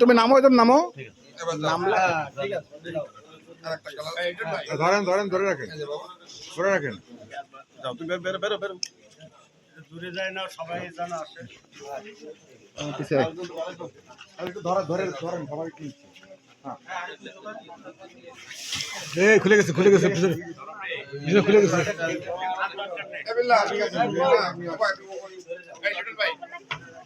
তুমি নামো একদম নামো ধরেন ধরেন ধরে রাখেন ধরে রাখেন যাও তুমি বেরো বেরো বেরো দূরে যায় না সবাই জানা আসে ধরে ধরে ধরেন সবাই কি? এই খুলে গেছে খুলে গেছে খুলে গেছে।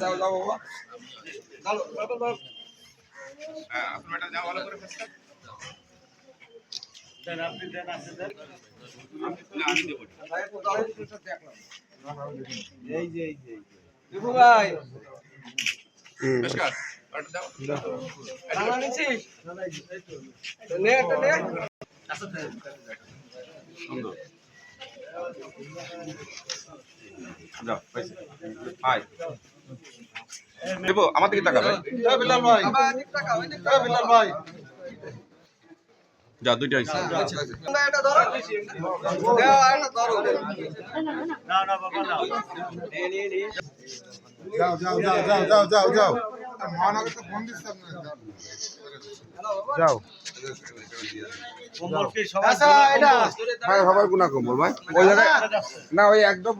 যাও যাও বাবা দেন আপনি দেন আপনি দেন যাও হাই। দেবো আমার দিকে তাকাবে বিল্লাল ভাই। বিল্লাল ভাই। যা দুইটা হইছে না না বাবা না। যাও যাও যাও যাও যাও যাও। যাও। সবাই ভাই সবাই গুণা কম্বল ভাই। ওই জায়গায় না ওই একদম